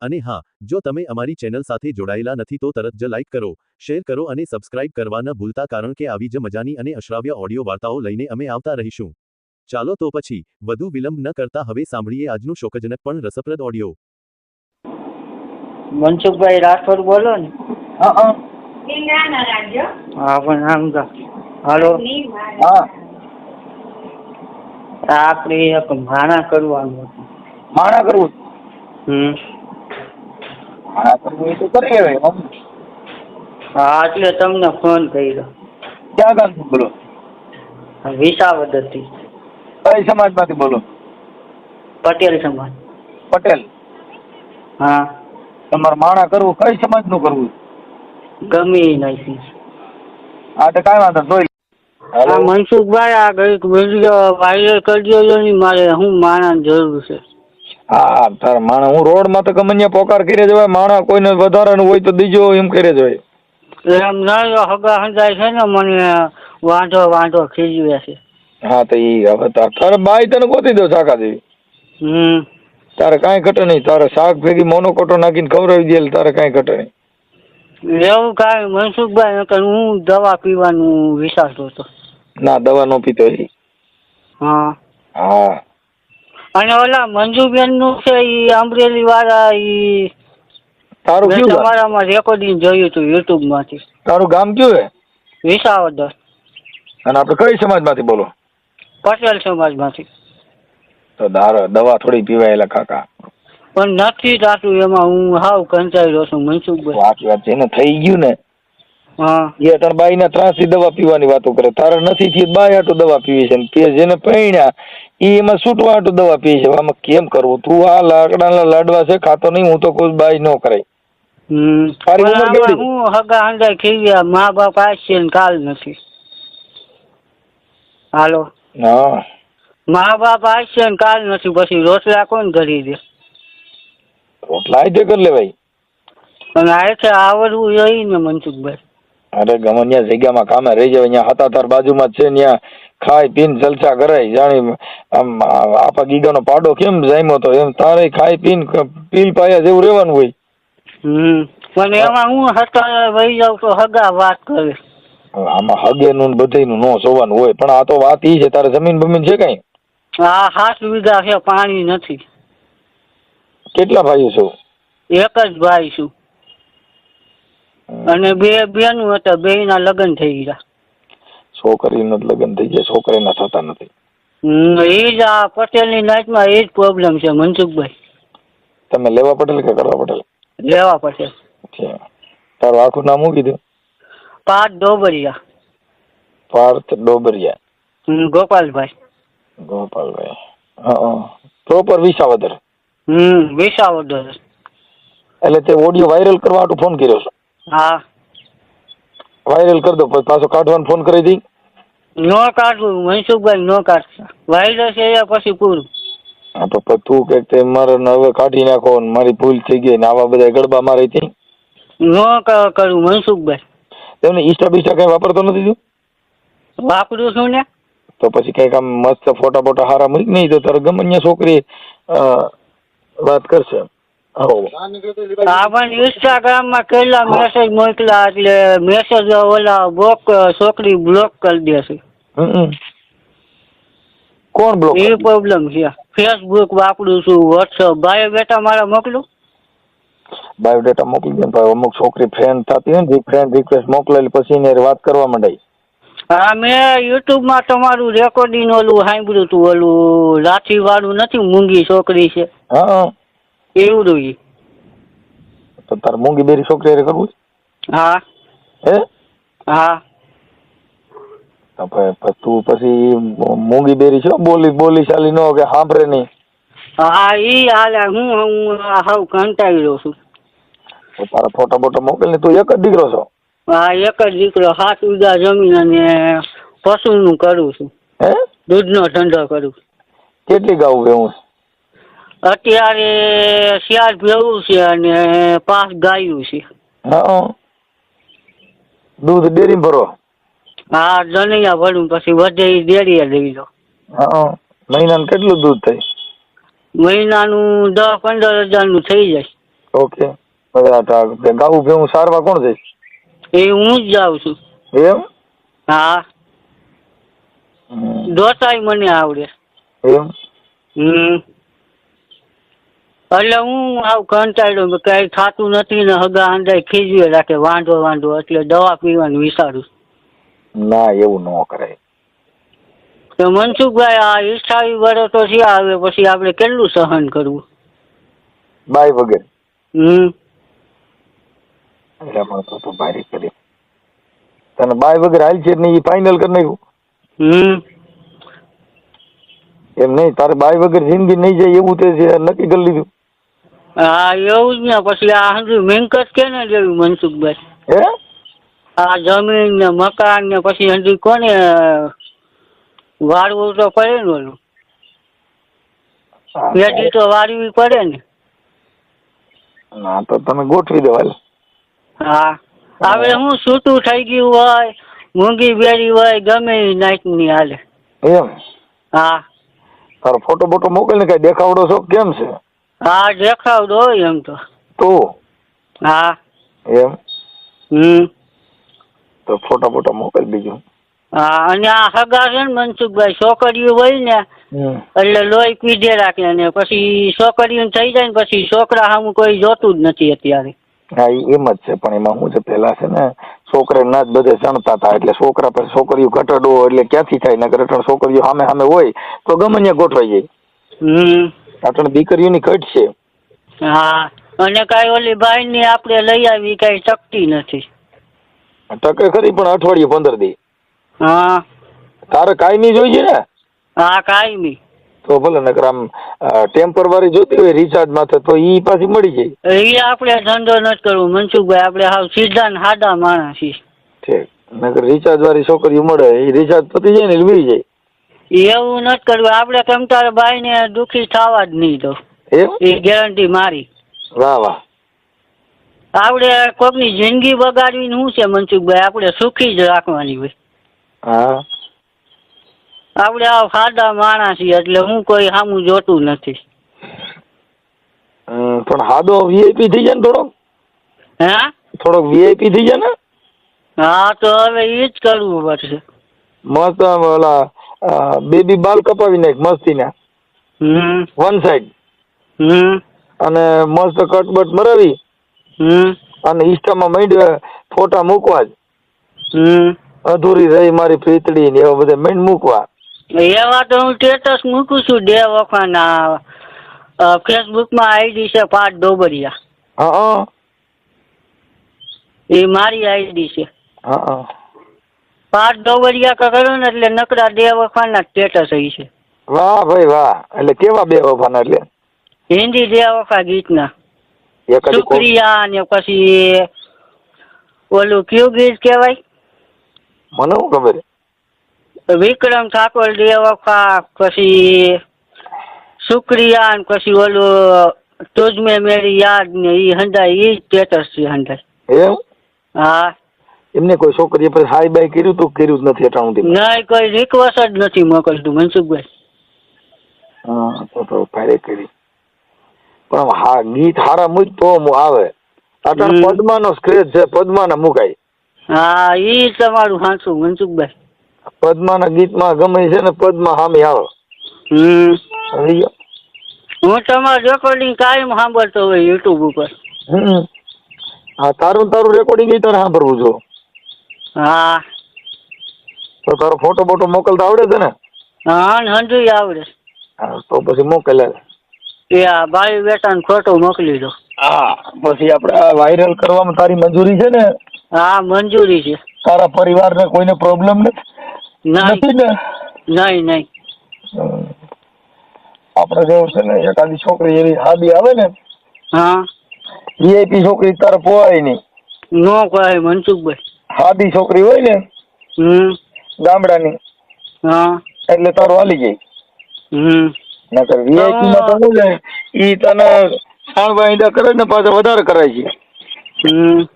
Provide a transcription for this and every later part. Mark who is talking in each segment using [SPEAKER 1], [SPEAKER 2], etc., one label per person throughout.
[SPEAKER 1] અને હા જો તમે અમારી ચેનલ સાથે જોડાયેલા નથી તો તરત જ લાઇક કરો શેર કરો અને સબસ્ક્રાઇબ કરવા ન ભૂલતા કારણ કે આવી જ મજાની અને અશ્રાવ્ય ઓડિયો વાર્તાઓ લઈને અમે આવતા રહીશું. ચાલો તો પછી વધુ વિલંબ ન કરતા હવે સાંભળીએ આજનું શોકજનક પણ રસપ્રદ ઓડિયો.
[SPEAKER 2] મનસુખભાઈ રાઠોડ બોલો ને.
[SPEAKER 3] હા હા.
[SPEAKER 4] ના ના રાખજો
[SPEAKER 2] હા પણ આમ હાલો.
[SPEAKER 3] હા.
[SPEAKER 2] આપણે એક માણા કરવાનું હતું.
[SPEAKER 3] માણા કરવું?
[SPEAKER 2] હમ.
[SPEAKER 3] એ તો કરી
[SPEAKER 2] હા એટલે તમને ફોન કર્યો.
[SPEAKER 3] ક્યાં ગામથી બોલો?
[SPEAKER 2] વિસાવદરથી.
[SPEAKER 3] કઈ સમાજમાંથી બોલો?
[SPEAKER 2] પટેલ સમાજ.
[SPEAKER 3] પટેલ.
[SPEAKER 2] હા.
[SPEAKER 3] તમારે માણા કરવું કઈ સમાજનું કરવું?
[SPEAKER 2] ગમે નહીં
[SPEAKER 3] હા તો કાંઈ વાંધો. જોઈ
[SPEAKER 2] મનસુખભાઈ આ કંઈક વીડિયો વાયરલ કરી દેજો ને મારે હું માણસ જરૂર છે.
[SPEAKER 3] હા તાર માણસ માણા હું રોડમાં તો ગમે પોકાર કરી જવાય માણસ કોઈને વધારાનું હોય તો દીજો એમ કરી જવાય
[SPEAKER 2] એમ નહીં હગા હંજાય છે ને મને વાંધો વાંધો ખીજવે છે.
[SPEAKER 3] હા તો ઈ હવે તાર બાઈ તને ગોતી દો શાકા દેવી
[SPEAKER 2] હમ.
[SPEAKER 3] તારે કાંઈ ઘટે નહીં તારે શાક ભેગી મોનોકોટો નાખીને ખવડાવી દે તારે કાંઈ ઘટે નહીં.
[SPEAKER 2] એવું કાંઈ મનસુખભાઈ હું દવા પીવાનું વિચારતો હતો.
[SPEAKER 3] ના દવા નો પીતો એ.
[SPEAKER 2] હા.
[SPEAKER 3] હા.
[SPEAKER 2] અને ઓલા મંજુબેનનું છે ઈ અમરેલી વાળા ઈ
[SPEAKER 3] તારું કયું ગામ?
[SPEAKER 2] તમારામાં રેકોર્ડિંગ જોયું હતું યુટ્યુબમાંથી
[SPEAKER 3] તારું ગામ કયું હે?
[SPEAKER 2] વિસાવદર.
[SPEAKER 3] અને આપણે કઈ સમાજમાંથી બોલો?
[SPEAKER 2] પટેલ સમાજમાંથી
[SPEAKER 3] તો દારો દવા થોડી પીવાયેલા કાકા.
[SPEAKER 2] પણ નથી થતું એમાં હું હાવ કંટાળ્યો છું મનસુખભાઈ.
[SPEAKER 3] સાચી વાત છે એને થઈ ગયું ને. એ તાર બાઈ ના ત્રાસી દવા પીવાની વાતો કરે. તારે નથી થયું બાય આટો દવા પીવી છે ને તે જેને પૈણ્યા એ એમાં છૂટવા આટો દવા પીવી છે. આમાં કેમ કરવું? તું આ લાકડાના લાડવા છે ખાતો નહીં હું તો કોઈ બાઈ ન કરાય. તારી ઉંમર કેટલી?
[SPEAKER 2] હું હગા હંડાઈ ખીવ્યા મા બાપ આવશે ને કાલ નથી. હાલો.
[SPEAKER 3] હા.
[SPEAKER 2] મા બાપ આવશે ને કાલ નથી. પછી રોટલા કોણ કરી દે?
[SPEAKER 3] રોટલા આઈ કર લેવાય
[SPEAKER 2] અને આ છે આવડવું જોઈએ ને મનસુખભાઈ.
[SPEAKER 3] અરે ગમે ત્યાં જગ્યામાં કામે રહી જાય ત્યાં હતા તાર બાજુમાં છે ત્યાં ખાય પીને જલસા કરાય જાણી આમ આપા ગીગાનો પાડો કેમ જામ્યો તો? એમ તારે ખાઈ પીને પીલ પાયા જેવું રહેવાનું હોય.
[SPEAKER 2] પણ એમાં હું હતા વહી જાઉં તો હગા વાત કરે.
[SPEAKER 3] આમાં હગેનું ને બધાયનું નો જોવાનું હોય પણ આ તો વાત ઈ છે તારે જમીન બમીન છે કઈ?
[SPEAKER 2] હા સાત વીઘા છે પાણી નથી.
[SPEAKER 3] કેટલા ભાઈઓ છો?
[SPEAKER 2] એક જ ભાઈ છું. અને બે બેનું હતા બે ના લગ્ન થઈ ગયા.
[SPEAKER 3] છોકરીના લગ્ન થઈ ગયા છોકરીના થતા નથી.
[SPEAKER 2] એ જ આ પટેલની નાઈટમાં એ જ પ્રોબ્લેમ છે મનસુખભાઈ.
[SPEAKER 3] તમે લેવા પટેલ કે કરવા પટેલ?
[SPEAKER 2] લેવા પટેલ.
[SPEAKER 3] તારું આખું નામ મૂકી કીધું?
[SPEAKER 2] પાર્થ ડોબરિયા.
[SPEAKER 3] પાર્થ ડોબરિયા.
[SPEAKER 2] ગોપાલભાઈ.
[SPEAKER 3] ગોપાલભાઈ. હા પ્રોપર વિસાવદર.
[SPEAKER 2] હમ વિસાવદર.
[SPEAKER 3] એટલે તે ઓડિયો વાયરલ કરવા ફોન કર્યો છે?
[SPEAKER 2] હા.
[SPEAKER 3] વાયરલ કરી દો પછી પાછો કાઢવાનો ફોન કરી દઈ.
[SPEAKER 2] નો કાઢવું મનસુખભાઈ નો કાઢતા છે એ પછી પૂરું?
[SPEAKER 3] હા તો પછી તું કે તે મારે હવે કાઢી નાખો ને મારી ભૂલ થઈ ગઈ ને આવા બધા ગડબા મારે હતી
[SPEAKER 2] નો કરું મનસુખભાઈ.
[SPEAKER 3] તેમને ઈસ્ટા બીસ્ટા કઈ વાપરતો નથી તું?
[SPEAKER 2] વાપરું છું ને.
[SPEAKER 3] તો પછી કંઈક આમ મસ્ત ફોટા ફોટા હારા મૂકી નહીં તો તારે ગમે છોકરી વાત કરશે. હા
[SPEAKER 2] ઇન્સ્ટાગ્રામમાં કેટલા મેસેજ મોકલા એટલે મેસેજ ઓલા બ્લોક છોકરી બ્લોક કરી દેશે
[SPEAKER 3] કોણ બ્લોક
[SPEAKER 2] એ પ્રોબ્લેમ છે. ફેસબુક વાપરું છું વોટ્સઅપ ભાઈ બેટા મારા મોકલું?
[SPEAKER 3] બાયોડેટા મોકલી દે ભાઈ અમુક છોકરી ફ્રેન્ડ થતી હોય ને ફ્રેન્ડ રિક્વેસ્ટ મોકલેલી પછી એને વાત કરવા માંડાય
[SPEAKER 2] હા મેં યુટ્યુબમાં તમારું રેકોર્ડિંગ ઓલું સાંભળ્યું હતું ઓલું લાઠી વાળું નથી મૂંગી છોકરી છે.
[SPEAKER 3] હા.
[SPEAKER 2] એવું રહ્યું
[SPEAKER 3] તો તારે મોંઘી બેરી છોકરી હારે કરવું છે?
[SPEAKER 2] હા.
[SPEAKER 3] હે?
[SPEAKER 2] હા.
[SPEAKER 3] તું પછી મૂંગી બેરી છો? બોલી બોલી ચાલી નો કે સાંભળે નહીં.
[SPEAKER 2] હા ઈ હાલે. હું હું હાવ કંટાળ્યો છું.
[SPEAKER 3] તો તારા ફોટા બોટો મોકલ ને તું એક જ દીકરો છો?
[SPEAKER 2] હા એક જ દીકરો. સાત વીઘા જમીન અને પશુનું કરું છું.
[SPEAKER 3] હે?
[SPEAKER 2] દૂધનો ધંધો કરું
[SPEAKER 3] કેટલી ગાઉ ભેવું
[SPEAKER 2] અત્યારે શિયાળ ભેવું છે અને પાંચ ગાયું છે.
[SPEAKER 3] હા દૂધ ડેરી ભરો.
[SPEAKER 2] હા જનૈયા ભરું પછી વધે ડેરીએ લઈ લો.
[SPEAKER 3] હા મહિનાનું કેટલું દૂધ થાય?
[SPEAKER 2] મહિનાનું દસ પંદર હજારનું થઈ જાય.
[SPEAKER 3] ઓકે. બરાબર ગાઉ ભેવું સારવા કોણ જઈશ
[SPEAKER 2] એ હું જ જાઉં છું.
[SPEAKER 3] એમ?
[SPEAKER 2] હા. દોસાઈ મને આવડે.
[SPEAKER 3] એમ?
[SPEAKER 2] હમ. એટલે હું આવું કંટાળ્યો કઈ થતું નથી ને હગા અંદાય ખીજવે રાખે વાંધો વાંધો એટલે દવા પીવાનું વિચારું
[SPEAKER 3] ના એવું ન કરાય
[SPEAKER 2] તો મનસુખભાઈ આ ઈચ્છાવી વડે તો છે આવે પછી આપણે કેટલું સહન કરવું?
[SPEAKER 3] બાય વગેરે.
[SPEAKER 2] હમ.
[SPEAKER 3] એટલે તો તો ભારી કરી. તને બાય વગેરે હાલ છે નહીં ફાઇનલ કરી નાખ્યું.
[SPEAKER 2] હમ.
[SPEAKER 3] એમ નહીં તારે બાય વગર જિંદગી નહીં જાય એવું તે છે નક્કી કરી લીધું.
[SPEAKER 2] હા એવું જ ને. પછી આ હજુ મિલકત કેને લેવી મનસુખભાઈ?
[SPEAKER 3] હે?
[SPEAKER 2] આ જમીન ને મકાન ને પછી હજી કોને વાળવું તો પડે ને ઓલું. પેઢી તો વાળવી પડે ને.
[SPEAKER 3] ના તો તમે ગોઠવી દેવાય
[SPEAKER 2] હા. હવે હું છૂટું થઈ ગયું હોય મૂંગી બેરી હોય ગમે એ નાઈટની હાલે.
[SPEAKER 3] એમ?
[SPEAKER 2] હા.
[SPEAKER 3] તારો ફોટો બોટો મોકલ ને કઈ દેખાવડો છો કેમ છે?
[SPEAKER 2] હા દેખાવ દો એમ તો.
[SPEAKER 3] તું?
[SPEAKER 2] હા.
[SPEAKER 3] એમ?
[SPEAKER 2] હમ.
[SPEAKER 3] તો ફોટા ફોટા મોકલ બીજું.
[SPEAKER 2] હા અને આ હગા છે ને મનસુખભાઈ છોકરીઓ હોય ને એટલે લોહી પીધે રાખે ને પછી છોકરીઓ થઈ જાય ને પછી છોકરા સામું કોઈ જોતું જ નથી અત્યારે.
[SPEAKER 3] હા એમ જ છે પણ એમાં શું છે પેલા છે ને છોકરા ના જ બધે જણતા હતા એટલે છોકરા પર છોકરીઓ ઘટાડો એટલે ક્યાંથી થાય? નગર છોકરીઓ સામે સામે હોય તો ગમે ત્યાં ગોઠવાઈ જાય.
[SPEAKER 2] હમ.
[SPEAKER 3] અટણ દીકરીઓની ઘટ છે.
[SPEAKER 2] હા અને કાંઈ ઓલી બાઈની આપણે લઈ આવી કાંઈ શક્તિ નથી.
[SPEAKER 3] ટકે ખરી પણ અઠવાડિયે પંદર દી.
[SPEAKER 2] હા.
[SPEAKER 3] તારે કાયમી જોઈએ ને?
[SPEAKER 2] હા કાયમી.
[SPEAKER 3] તો ભલે નકર આમ ટેમ્પરવારી જોતી હોય રિચાર્જ માથે તો ઈ પાછી મળી જાય.
[SPEAKER 2] એ આપણે ધંધો નથી કરવું મનસુખભાઈ આપણે હાવ સીધા ને સાદા માણસ છીએ.
[SPEAKER 3] ઠીક. નકર રિચાર્જ વાળી છોકરીઓ મળે એ રિચાર્જ પતી જાય ને એટલે વી જાય.
[SPEAKER 2] એવું નથી કરવું. આપણે કેમ તારે ભાઈને દુખી થવા જ નહીં દો. એ ગેરંટી મારી.
[SPEAKER 3] વાહ વાહ.
[SPEAKER 2] આપણે કોકની જિંદગી બગાડવી શું છે મનસુખભાઈ? આપણે સુખી જ રાખવાની હોય.
[SPEAKER 3] હા.
[SPEAKER 2] આપણે આ સાદા માણસ છીએ એટલે હું કોઈ સામું જોતું નથી.
[SPEAKER 3] પણ હાદો વીઆઈપી થઈ જાય ને થોડોક?
[SPEAKER 2] હે?
[SPEAKER 3] થોડોક વીઆઈપી થઈ જાય ને?
[SPEAKER 2] હા તો હવે એ જ કરવું પડશે.
[SPEAKER 3] મસ્ત ઓલા બેબી બાલ કપાવી નાખ મસ્તીના.
[SPEAKER 2] હમ.
[SPEAKER 3] વન સાઈડ
[SPEAKER 2] હમ.
[SPEAKER 3] અને મસ્ત કટબટ મરાવી. અને ઇન્સ્ટામાં માંડ ફોટા મૂકવા જ. અધૂરી રહી મારી પ્રીતડી ને એવા બધા માંડ મૂકવા.
[SPEAKER 2] એવા તો હું સ્ટેટસ મૂકું છું બે વખાના ફેસબુકમાં આઈડી છે પાઠ ડોબરિયા.
[SPEAKER 3] હા હા.
[SPEAKER 2] એ મારી આઈડી છે.
[SPEAKER 3] હા. હા
[SPEAKER 2] પાઠ ડોબરિયા કા કરો ને એટલે નકરા બે વખાના સ્ટેટસ હોય છે.
[SPEAKER 3] વાહ ભાઈ વાહ. એટલે કેવા બે વફાના એટલે?
[SPEAKER 2] હિન્દી બે વખા ગીતના. શુક્રિયા ને પછી ઓલું કયું ગીત કહેવાય?
[SPEAKER 3] મને શું ખબર?
[SPEAKER 2] વિક્રમ ઠાકોર બે વખા પછી શુક્રિયા ને પછી ઓલું તુજમે મેરી યાદ ને એ હંધાય એ સ્ટેટસ છે હંધાય.
[SPEAKER 3] એમ
[SPEAKER 2] હા.
[SPEAKER 3] એમને કોઈ છોકરીએ પછી હાઈ બાય કર્યું તો કર્યું જ નથી અટાણું
[SPEAKER 2] નહીં કોઈ રિક્વેસ્ટ જ નથી મોકલતું મનસુખભાઈ.
[SPEAKER 3] હા તો તો ભારે કરી. પણ હા ગીત હારા મૂક તો આવે. અટાણ પદ્માનો સ્ક્રેચ છે પદ્માના મુકાય.
[SPEAKER 2] હા ઈ તમારું હાંસું મનસુખભાઈ.
[SPEAKER 3] પદ્માના ગીતમાં ગમે છે ને પદ્મા સામે આવે.
[SPEAKER 2] હમ. હું તમારું રેકોર્ડિંગ કાયમ સાંભળતો હોય યુટ્યુબ ઉપર.
[SPEAKER 3] હમ. હા તારું તારું રેકોર્ડિંગ તારે સાંભળવું જો
[SPEAKER 2] હા.
[SPEAKER 3] તો તારો ફોટો બોટો મોકલતા આવડે છે ને?
[SPEAKER 2] હા ને હંધુય આવડે.
[SPEAKER 3] હા તો પછી મોકલે.
[SPEAKER 2] એ આ ભાઈ બેટાને ફોટો મોકલી દો.
[SPEAKER 3] હા પછી આપણે વાયરલ કરવામાં તારી મંજૂરી છે ને?
[SPEAKER 2] હા મંજૂરી છે.
[SPEAKER 3] તારા પરિવારને કોઈને પ્રોબ્લેમ નથી? ને?
[SPEAKER 2] નહીં નહીં.
[SPEAKER 3] આપણે જેવું છે ને એકાદી છોકરી એવી હાદી આવે ને
[SPEAKER 2] હા.
[SPEAKER 3] વીઆઈપી છોકરી તારે પોવાય નહીં.
[SPEAKER 2] નો કહે મનસુખભાઈ.
[SPEAKER 3] હાદી છોકરી હોય ને
[SPEAKER 2] હમ.
[SPEAKER 3] ગામડાની
[SPEAKER 2] હા.
[SPEAKER 3] એટલે તારું હાલી જાય
[SPEAKER 2] હમ.
[SPEAKER 3] નકર વીઆઈપી માં તો શું ઈ તને સાણવા ઈંડા કરે ને પાછા વધારે કરાય છે.
[SPEAKER 2] હમ.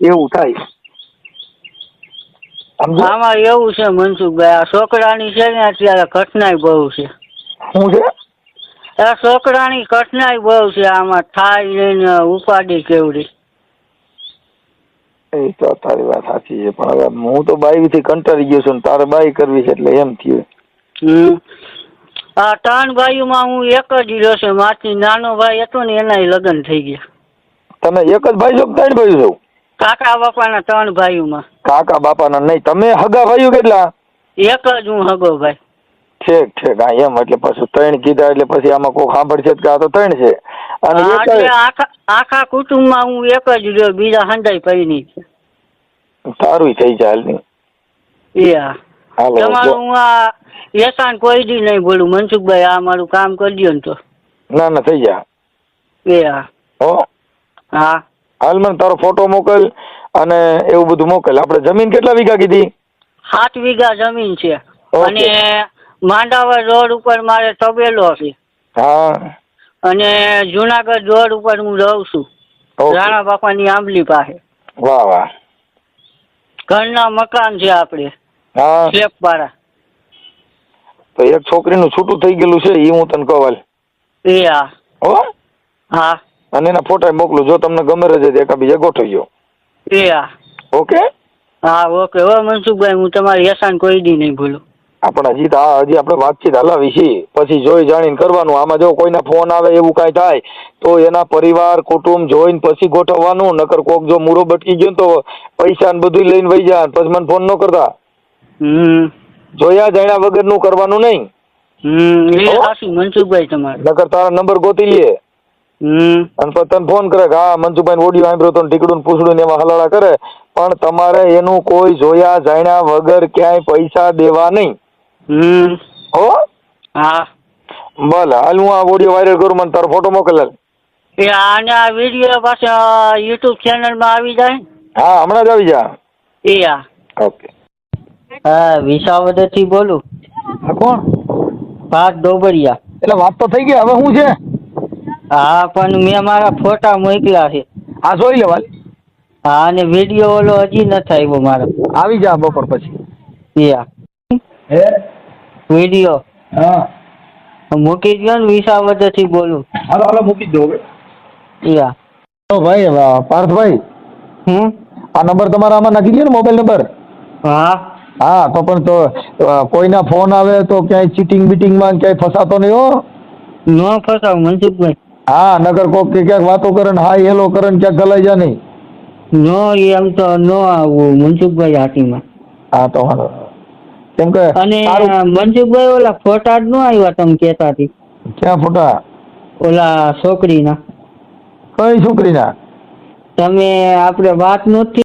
[SPEAKER 3] એવું થાય.
[SPEAKER 2] આમાં એવું છે મનસુખભાઈ આ છોકરાની છે ને અત્યારે કઠણાઈ બહુ છે.
[SPEAKER 3] શું છે?
[SPEAKER 2] આ છોકરાની કઠણાઈ બહુ છે આમાં થાય ને ઉપાડી કેવડી.
[SPEAKER 3] એ તો તારી વાત સાચી છે પણ હવે હું તો બાઈ થી કંટાળી ગયો છું તારે બાઈ કરવી છે એટલે એમ થયું.
[SPEAKER 2] આ ત્રણ ભાઈઓમાં હું એક જ રહ્યો છું માથી નાનો ભાઈ હતો ને એનાય લગ્ન થઈ ગયા.
[SPEAKER 3] તમે એક જ ભાઈ છો કે ત્રણ ભાઈ છો?
[SPEAKER 2] કાકા બાપાના ત્રણ ભાઈઓમાં.
[SPEAKER 3] કાકા બાપાના નહીં તમે હગા ભાઈઓ કેટલા?
[SPEAKER 2] એક જ હું હગો ભાઈ.
[SPEAKER 3] ઠીક ઠીક. હા એમ એટલે પછી ત્રણ કીધા એટલે પછી આમાં કોઈ સાંભળશે કે આ તો ત્રણ છે. અને
[SPEAKER 2] આખા કુટુંબમાં હું એક જ રહ્યો બીજા હંધાઈ પૈની છે.
[SPEAKER 3] તારું થઈ જાય હાલ નહીં
[SPEAKER 2] એ હા.
[SPEAKER 3] હાલો જો.
[SPEAKER 2] તમારું હું આ એકાન કોઈ દી નહીં બોલું મનસુખભાઈ આ મારું કામ કરી દો ને તો.
[SPEAKER 3] ના ના થઈ જા
[SPEAKER 2] એ હા.
[SPEAKER 3] હો?
[SPEAKER 2] હા.
[SPEAKER 3] હાલ મને તારો ફોટો મોકલ અને એવું બધું મોકલ. આપણે જમીન કેટલા વીઘા કીધી?
[SPEAKER 2] સાત વીઘા જમીન છે. અને માંડાવર રોડ ઉપર મારે તબેલો છે.
[SPEAKER 3] હા.
[SPEAKER 2] અને જુનાગઢ રોડ ઉપર હું રહું છું. રાણા બાપાની આંબલી પાસે.
[SPEAKER 3] વાહ વાહ.
[SPEAKER 2] ઘરના મકાન છે આપણે.
[SPEAKER 3] હા.
[SPEAKER 2] શેપવાળા
[SPEAKER 3] તો એક છોકરીનું છૂટું થઈ ગયેલું છે એ હું તને કહું
[SPEAKER 2] એ હા.
[SPEAKER 3] હો?
[SPEAKER 2] હા.
[SPEAKER 3] અને એના ફોટા મોકલું જો તમને ગમે રહે તો એકા બીજા ગોઠવજો
[SPEAKER 2] એ હા.
[SPEAKER 3] ઓકે?
[SPEAKER 2] હા ઓકે. હો મનસુખભાઈ હું તમારી એસાન કોઈ દી નહીં ભૂલું.
[SPEAKER 3] આપણે હજી તો આ હજી આપણે વાતચીત હલાવી છીએ પછી જોઈ જાણીને કરવાનું. આમાં જો કોઈને ફોન આવે એવું કાંઈ થાય તો એના પરિવાર કુટુંબ જોઈને પછી ગોઠવવાનું. નકર કોક જો મૂરો બટકી ગયો તો પૈસા ને બધું લઈને વહી જાય. પછી મને ફોન ન કરતા. જોયા જાણ્યા વગરનું કરવાનું નહીં.
[SPEAKER 2] મનસુખભાઈ તમારું.
[SPEAKER 3] નકર તારા નંબર ગોતી
[SPEAKER 2] હમ.
[SPEAKER 3] અને પછી તને ફોન કરે કે હા મનસુભાઈ ઓડિયો સાંભળ્યો તો ટીકડું પૂછડું ને એમાં હલાળા કરે. પણ તમારે એનું કોઈ જોયા જાણ્યા વગર ક્યાંય પૈસા દેવા નહીં.
[SPEAKER 2] હમ.
[SPEAKER 3] હો?
[SPEAKER 2] હા.
[SPEAKER 3] ભલે હાલ હું આ ઓડિયો વાયરલ કરું મને તારો ફોટો મોકલ હાલ.
[SPEAKER 2] એ આને આ વીડિયો પાછા યુટ્યુબ ચેનલમાં આવી જાય
[SPEAKER 3] હા હમણાં જ આવી જા.
[SPEAKER 2] એ હા
[SPEAKER 3] ઓકે
[SPEAKER 2] હા વિસાવદરથી બોલું.
[SPEAKER 3] હા કોણ?
[SPEAKER 2] પાક ડોબરિયા.
[SPEAKER 3] એટલે વાત તો થઈ ગઈ હવે શું છે?
[SPEAKER 2] હા પણ મેં મારા ફોટા મોકલ્યા છે.
[SPEAKER 3] હા જોઈ લે વાલ.
[SPEAKER 2] હા અને વીડિયો ઓલો હજી નથી આવ્યો મારો.
[SPEAKER 3] આવી જા બપોર પછી.
[SPEAKER 2] એ હા
[SPEAKER 3] હે?
[SPEAKER 2] વીડિયો.
[SPEAKER 3] હા.
[SPEAKER 2] મૂકી દો ને વિસાવદરથી બોલું.
[SPEAKER 3] હાલો હાલો મૂકી દો હવે.
[SPEAKER 2] યા.
[SPEAKER 3] તો ભાઈ પાર્થભાઈ
[SPEAKER 2] હમ?
[SPEAKER 3] આ નંબર તમારા આમાં નાખી દો ને મોબાઈલ નંબર?
[SPEAKER 2] હા.
[SPEAKER 3] હા તો પણ તો કોઈના ફોન આવે તો ક્યાંય ચીટિંગ બીટિંગમાં ક્યાંય ફસાતો નહીં હો.
[SPEAKER 2] ન ફસાવ મનસુખભાઈ
[SPEAKER 3] હા નગર કોક કે ક્યાંક વાતો કરે ને હા હેલો કરે ને ક્યાંક ગલાઈ જા નહીં.
[SPEAKER 2] નો એમ તો ન આવું મનસુખભાઈ હાટીમાં
[SPEAKER 3] હા તો વાંધો કેમ કે
[SPEAKER 2] અને મનસુખભાઈ ઓલા ફોટાડ નો ન આવ્યા તમે કહેતા હતી
[SPEAKER 3] ક્યાં ફોટા?
[SPEAKER 2] ઓલા છોકરીના.
[SPEAKER 3] કઈ છોકરીના?
[SPEAKER 2] તમે આપણે વાત નથી